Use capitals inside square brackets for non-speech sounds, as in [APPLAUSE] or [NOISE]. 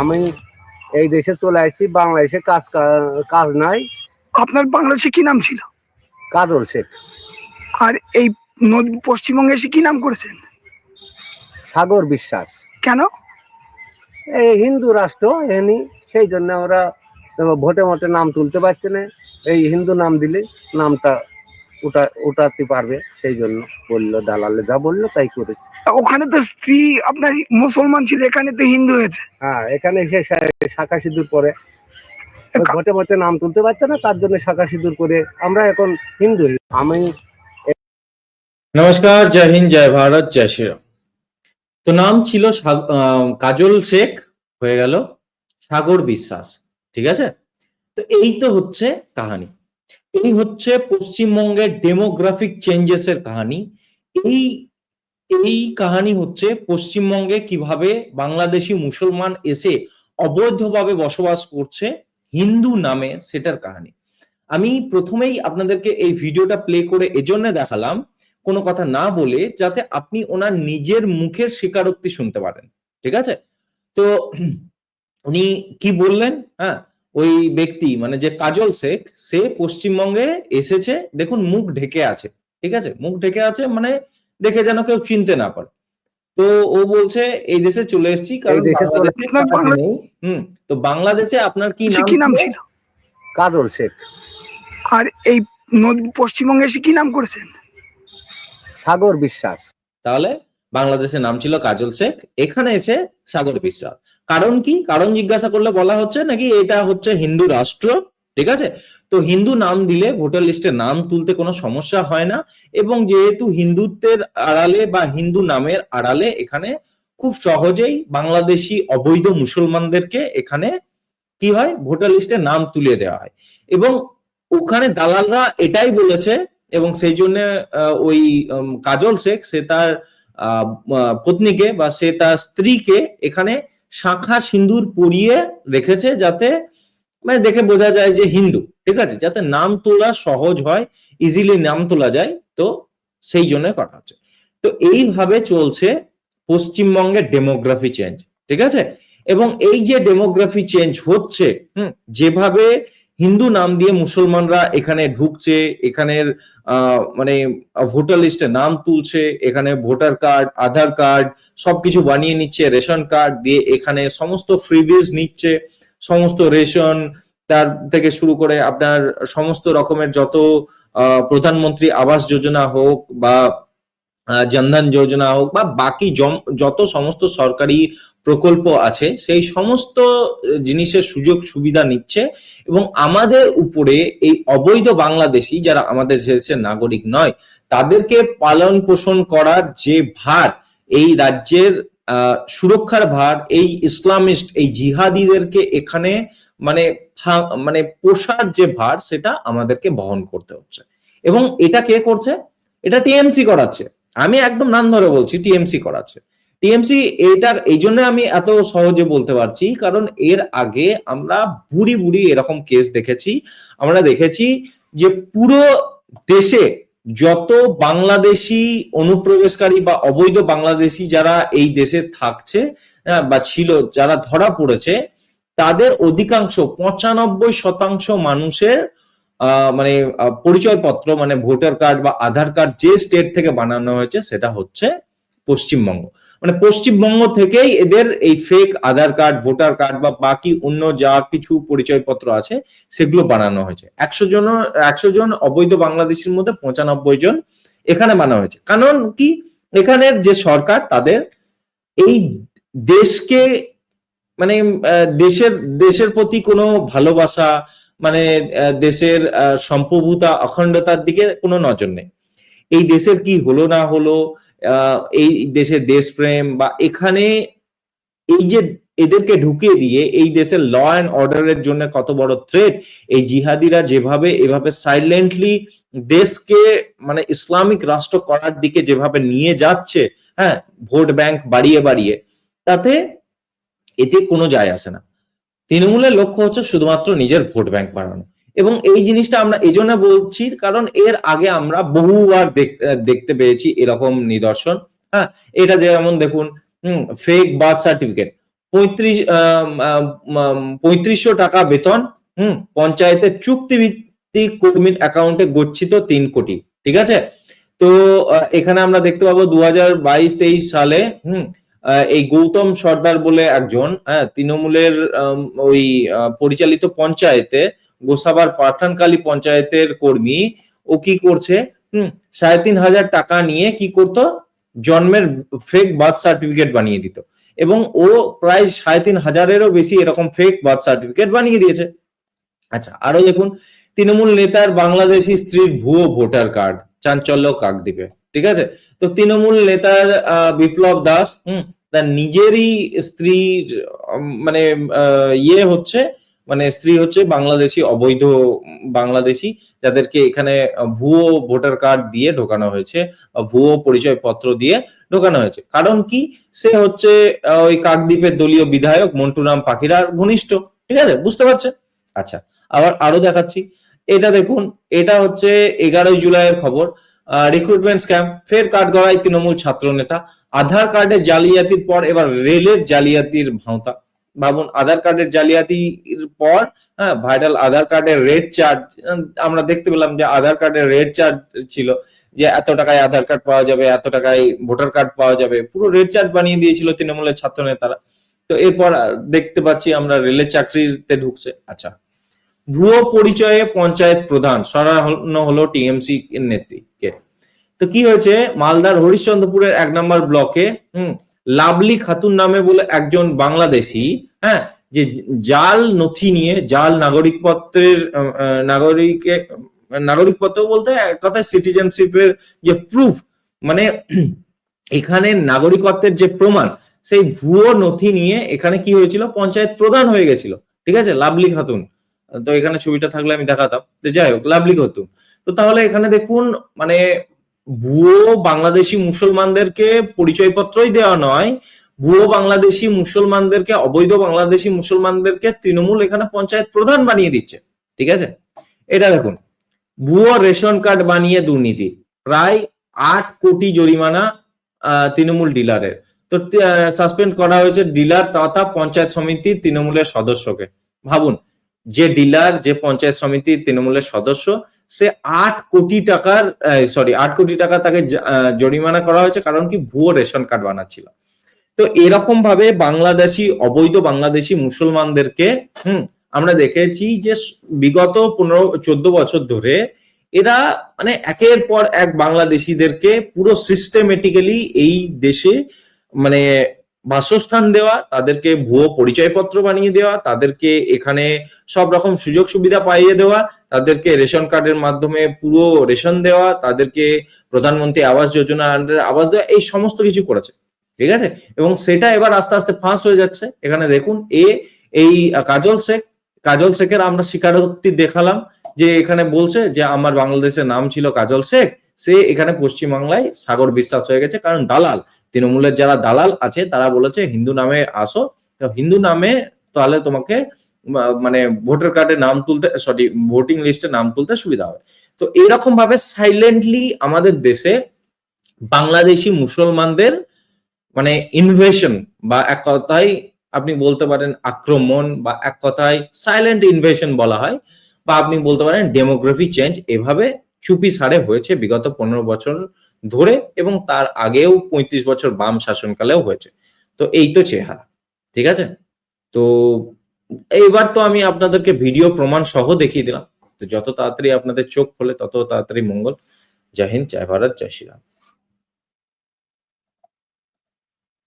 আমি এই দেশে চলে আসছি বাংলাদেশে কাজ কাজ নাই। আপনার বাংলাদেশে কি নাম ছিল? কাজল শেখ। আর এই পশ্চিমবঙ্গে এসে কি নাম করেছেন? সাগর বিশ্বাস। কেন? এই হিন্দু রাষ্ট্র এনি সেই জন্য আমরা ভোটে মোটে নাম তুলতে পারছে না। এই হিন্দু নাম দিলে নামটা উঠা উঠাতে পারবে সেই জন্য বলল দালালে যা বলল তাই করেছে। ওখানে তো স্ত্রী আপনার মুসলমান ছিল এখানে তো হিন্দু হয়েছে। হ্যাঁ এখানে এসে শাখা সিঁদুর পরে। ওই ভোটে নাম তুলতে পারছে না তার জন্য শাখা সিঁদুর করে আমরা এখন হিন্দু। আমি নমস্কার জয় হিন্দ জয় ভারত জয় শ্রীরাম তো নাম ছিল কাজল শেখ হয়ে গেল সাগর বিশ্বাস ঠিক আছে? তো এই তো হচ্ছে কাহানি। এই হচ্ছে পশ্চিমবঙ্গের ডেমোগ্রাফিক চেঞ্জেস এর কাহানি। এই এই কাহানি হচ্ছে পশ্চিমবঙ্গে কীভাবে বাংলাদেশি মুসলমান এসে অবৈধভাবে বসবাস করছে হিন্দু নামে সেটার কাহানি। আমি প্রথমেই আপনাদেরকে এই ভিডিওটা প্লে করে এজন্য দেখালাম কোনো কথা না বলে যাতে আপনি ওনার নিজের মুখের স্বীকারোক্তি শুনতে পারেন, ঠিক আছে? তো উনি কি বললেন? হ্যাঁ ওই ব্যক্তি মানে যে কাজল শেখ সে পশ্চিমবঙ্গে এসেছে দেখুন মুখ ঢেকে আছে ঠিক আছে? মুখ ঢেকে আছে মানে দেখে যেন কেউ চিনতে না পারে। তো ও বলছে এই দেশে চলে এসেছি কারণ এই দেশে চলে- বাংলাদেশে। হুম তো বাংলাদেশে আপনার কি নাম কি নাম ছিল? ছিল? কাজল শেখ। আর এই নদ- পশ্চিমবঙ্গে এসে কি নাম করেছেন? সাগর বিশ্বাস। তাহলে বাংলাদেশের নাম ছিল কাজল শেখ এখানে এসে সাগর বিশ্বাস। কারণ কি? কারণ জিজ্ঞাসা করলে বলা হচ্ছে নাকি এটা হচ্ছে হিন্দু রাষ্ট্র, ঠিক আছে? তো হিন্দু নাম দিলে ভোটার লিস্টে নাম তুলতে কোনো সমস্যা হয় না এবং যেহেতু হিন্দুত্বের আড়ালে বা হিন্দু নামের আড়ালে এখানে খুব সহজেই বাংলাদেশি অবৈধ মুসলমানদেরকে এখানে কি হয়? ভোটার লিস্টে নাম তুলে দেওয়া হয়। এবং ওখানে দালালরা এটাই বলেছে এবং সেই জন্য ওই কাজল শেখ, সে তার পত্নীকে বা সে তার স্ত্রীকে এখানে শাখা সিন্দুর পরিয়ে রেখেছে যাতে মানে দেখে বোঝা যায় যে হিন্দু, ঠিক আছে? যাতে নাম তোলা সহজ হয় ইজিলি নাম তোলা যায়, তো সেই জন্য করা হচ্ছে। তো এইভাবে চলছে পশ্চিমবঙ্গে ডেমোগ্রাফি চেঞ্জ ঠিক আছে? এবং এই যে ডেমোগ্রাফি চেঞ্জ হচ্ছে যেভাবে হিন্দু নাম দিয়ে মুসলমানরা এখানে ঢুকছে, এখানের মানে ভোটার লিস্টে নাম তুলছে, এখানে ভোটার কার্ড, আধার কার্ড, সবকিছু বানিয়ে নিচ্ছে, রেশন কার্ড দিয়ে এখানে সমস্ত ফ্রিভিজ নিচ্ছে, সমস্ত রেশন, তার থেকে শুরু করে আপনার সমস্ত রকমের যত প্রধানমন্ত্রী আবাস যোজনা হোক বা জনধন যোজনা হোক বা বাকি যত সমস্ত সরকারি প্রকল্প আছে, সেই সমস্ত জিনিসের সুযোগ সুবিধা নিচ্ছে এবং আমাদের উপরে এই অবৈধ বাংলাদেশি যারা আমাদের দেশের নাগরিক নয়, তাদেরকে পালন পোষণ করার যে ভার, এই রাজ্যের সুরক্ষার ভার, এই ইসলামিস্ট, এই জিহাদিদেরকে এখানে মানে মানে পোষার যে ভার, সেটা আমাদেরকে বহন করতে হচ্ছে। এবং এটা কে করছে? এটা টিএমসি করাচ্ছে। আমি একদম নাম ধরে বলছি, টিএমসি করাচ্ছে। টিএমসি এটা এই জন্য আমি এত সহজে বলতে পারছি, কারণ এর আগে আমরা বুড়ি বুড়ি এরকম কেস দেখেছি। আমরা দেখেছি যে পুরো দেশে যত বাংলাদেশি অনুপ্রবেশকারী বা অবৈধ বাংলাদেশি যারা এই দেশে থাকছে বা ছিল, যারা ধরা পড়েছে, তাদের অধিকাংশ পঁচানব্বই শতাংশ মানুষের মানে পরিচয়পত্র মানে ভোটার কার্ড বা আধার কার্ড যে স্টেট থেকে বানানো হয়েছে সেটা হচ্ছে পশ্চিমবঙ্গ। মানে পশ্চিমবঙ্গ থেকেই এদের এই fake Aadhaar card, voter card বা বাকি অন্য যা কিছু পরিচয়পত্র আছে সেগুলো বানানো হয়েছে। একশো জন একশো জন অবৈধ বাংলাদেশের মধ্যে পঁচানব্বই জন এখানে বানানো হয়েছে। কারণ কি? এখানের যে সরকার তাদের এই দেশকে মানে দেশের দেশের প্রতি কোনো ভালোবাসা মানে দেশের সম্প্রভুতা, অখণ্ডতার দিকে কোনো নজর নেই। এই দেশের কি হলো না হলো এই দেশের দেশপ্রেম বা এখানে এই যে এদেরকে ঢুকিয়ে দিয়ে এই দেশের ল অ্যান্ড অর্ডারের জন্য কত বড় থ্রেট এই জিহাদিরা যেভাবে, এভাবে সাইলেন্টলি দেশকে মানে ইসলামিক রাষ্ট্র করার দিকে যেভাবে নিয়ে যাচ্ছে হ্যাঁ ভোট ব্যাংক বাড়িয়ে বাড়িয়ে, তাতে এতে কোনো যায় আসে না। তৃণমূলের লক্ষ্য হচ্ছে শুধুমাত্র নিজের ভোট ব্যাংক বাড়ানো এবং এই জিনিসটা আমরা এই জন্য বলছি, কারণ এর আগে আমরা বহুবার দেখতে পেয়েছি এরকম নিদর্শন। হ্যাঁ এটা যেমন দেখুন ফেক বার্থ সার্টিফিকেট পঁয়ত্রিশ পঁয়ত্রিশশো টাকা বেতন, হুম পঞ্চায়েতের চুক্তিভিত্তিক কর্মীর অ্যাকাউন্টে গচ্ছিত তিন কোটি, ঠিক আছে? তো এখানে আমরা দেখতে পাবো দু হাজার বাইশ তেইশ সালে, হুম এই গৌতম সর্দার বলে একজন হ্যাঁ তৃণমূলের ওই পরিচালিত পঞ্চায়েতে, গোসাবার পাঠানকালী পঞ্চায়েতের কর্মী, ও কি করছে? হম, সাড়ে তিন হাজার টাকা নিয়ে কি করতো? জন্মের ফেক বার্থ সার্টিফিকেট বানিয়ে দিত। এবং ও প্রায় সাড়ে তিন হাজারেরও বেশি এরকম ফেক বার্থ সার্টিফিকেট বানিয়ে দিয়েছে। আচ্ছা আরও দেখুন, তৃণমূল নেতার বাংলাদেশি স্ত্রীর ভুয়ো ভোটার কার্ড চাঞ্চল্য কাকদ্বীপে, ঠিক আছে? তো তৃণমূল নেতার আহ, বিপ্লব দাস হুম। তার নিজেরই স্ত্রীর মানে ইয়ে হচ্ছে মানে স্ত্রী হচ্ছে বাংলাদেশি অবৈধ বাংলাদেশি যাদেরকে এখানে ভুয়ো ভোটার কার্ড দিয়ে ঢোকানো হয়েছে ভুয়ো পরিচয় পত্র দিয়ে ঢোকানো হয়েছে। কারণ কি? সে হচ্ছে ওই কাকদ্বীপের দলীয় বিধায়ক মন্টুরাম পাখিরার ঘনিষ্ঠ ঠিক আছে? বুঝতে পারছেন আচ্ছা আবার আরও দেখাচ্ছি। এটা দেখুন এটা হচ্ছে এগারোই জুলাইয়ের খবর। রিক্রুটমেন্ট স্ক্যাম ফের কার্ড গড়ায় তৃণমূল ছাত্র নেতা। আধার কার্ডের জালিয়াতির পর এবার রেলের জালিয়াতির ভাঁওতা। ভাবুন, আধার কার্ডের জালিয়াতির পর হ্যাঁ ভাইরাল আধার কার্ডের রেড চার্জ আমরা দেখতে পেলাম যে আধার কার্ডের রেড চার্জ ছিল যে এত টাকায় আধার কার্ড পাওয়া যাবে, এত টাকায় ভোটার কার্ড পাওয়া যাবে। পুরো রেড চার্জ বানিয়ে দিয়েছিল তৃণমূলের ছাত্র নেতারা। তো এরপর দেখতে পাচ্ছি আমরা রেলের চাকরিতে ঢুকছে। আচ্ছা ভুয়ো পরিচয়ে পঞ্চায়েত প্রধান সরানো হলো টিএমসি নেত্রীকে তো কি হয়েছে? মালদার হরিশ্চন্দ্রপুরের এক নম্বর ব্লকে, হুম লাভলি খাতুন নামে বলে একজন বাংলাদেশি হ্যাঁ যে জাল নথি নিয়ে, জাল নাগরিকপত্রের নাগরিকে, নাগরিকপত্র বলতে এক কথায় সিটিজেনশিপের যে প্রুফ মানে [CLEARS THROAT] এখানে নাগরিকত্বের যে প্রমাণ, সেই ভুয়ো নথি নিয়ে এখানে কি হয়েছিল? পঞ্চায়েত প্রধান হয়ে গেছিল। ঠিক আছে? লাভলি খাতুন। তো এখানে ছবিটা থাকলে আমি দেখাতাম। যাই হোক, লাভলি খাতুন তো তাহলে এখানে দেখুন মানে ভুয়ো বাংলাদেশি মুসলমানদেরকে পরিচয়পত্রই দেওয়া নয়, ভুয়ো বাংলাদেশি মুসলমানদেরকে, অবৈধ বাংলাদেশি মুসলমানদেরকে তৃণমূল এখানে পঞ্চায়েত প্রধান বানিয়ে দিচ্ছে। ঠিক আছে? এটা দেখুন, ভুয়ো রেশন কার্ড বানিয়ে দুর্নীতি। প্রায় আট কোটি জরিমানা তৃণমূল ডিলারের। তো সাসপেন্ড করা হয়েছে ডিলার তথা পঞ্চায়েত সমিতির তৃণমূলের সদস্যকে। ভাবুন যে ডিলার, যে পঞ্চায়েত সমিতির তৃণমূলের সদস্য, সে আট কোটি টাকার সরি আট কোটি টাকা তাকে জরিমানা করা হয়েছে কারণ কি ভুয়ো রেশন কার্ড বানাচ্ছিল। তো এরকম ভাবে বাংলাদেশি, অবৈধ বাংলাদেশি মুসলমানদেরকে, হুম, আমরা দেখেছি যে বিগত পনেরো, চোদ্দ বছর ধরে এরা মানে একের পর এক বাংলাদেশিদেরকে পুরো সিস্টেমেটিক্যালি এই দেশে মানে বাসস্থান দেওয়া, তাদেরকে ভুয়ো পরিচয়পত্র বানিয়ে দেওয়া, তাদেরকে এখানে সব রকম সুযোগ সুবিধা পাইয়ে দেওয়া, তাদেরকে রেশন কার্ডের মাধ্যমে পুরো রেশন দেওয়া, তাদেরকে প্রধানমন্ত্রী আবাস যোজনা আন্ডারে আবাস দেওয়া, এই সমস্ত কিছু করেছে। ঠিক আছে? এবং সেটা এবার আস্তে আস্তে ফাঁস হয়ে যাচ্ছে। এখানে দেখুন, এ, এই কাজল শেখ, কাজল শেখের আমরা স্বীকারোক্তি দেখালাম যে এখানে বলছে যে আমার বাংলাদেশের নাম ছিল কাজল শেখ, সে এখানে পশ্চিমবাংলায় সাগর বিশ্বাস হয়ে গেছে, কারণ দালাল। তৃণমূলের যারা দালাল আছে, তারা বলেছে হিন্দু নামে আসো। তো হিন্দু নামে তাহলে তোমাকে মানে ভোটার কার্ডে নাম তুলতে সরি ভোটিং লিস্টে নাম তুলতে সুবিধা হবে। তো এরকম ভাবে সাইলেন্টলি আমাদের দেশে বাংলাদেশি মুসলমানদের মানে ইনভেশন বা এক কথায় আপনি বলতে পারেন আক্রমণ বা এক কথায় সাইলেন্ট ইনভেশন বলা হয়, বা আপনি বলতে পারেন ডেমোগ্রাফি চেঞ্জ এভাবে চুপি সারে হয়েছে বিগত পনেরো বছর ধরে এবং তার আগেও পঁয়ত্রিশ বছর বাম শাসনকালেও হয়েছে। তো এই তো চেহারা, ঠিক আছে? তো এইবার তো আমি আপনাদেরকে ভিডিও প্রমাণ সহ দেখিয়ে দিলাম। তো যত তাড়াতাড়ি আপনাদের চোখ খোলে তত তাড়াতাড়ি মঙ্গল। জয় হিন্দ, জয় ভারত, জয় শ্রীরাম।